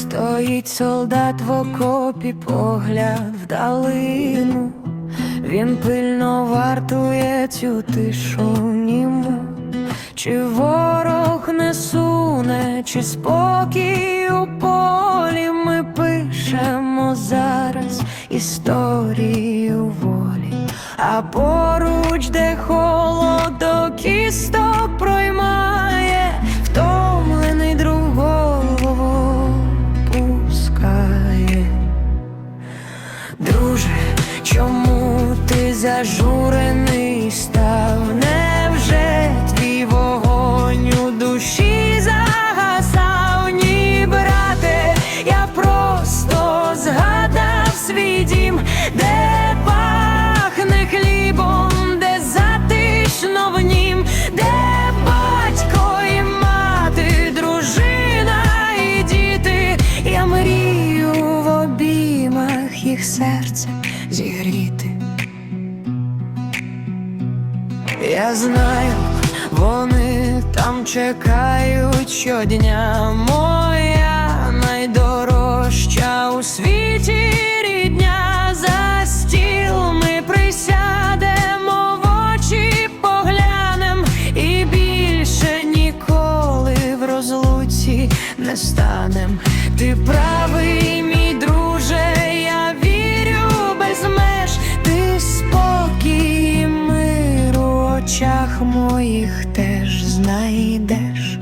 Стоїть солдат в окопі, погляд вдалину, він пильно вартує цю тишу німу, чи ворог не суне, чи спокій у полі ми пишемо зараз історію волі, а поруч, Друже, чому ти зажурений їх серце зігріти. Я знаю, вони там чекають щодня. Моя найдорожча у світі рідня. За стіл ми присядемо в очі поглянем і більше ніколи в розлуці не станем. Ти правий, знайдеш.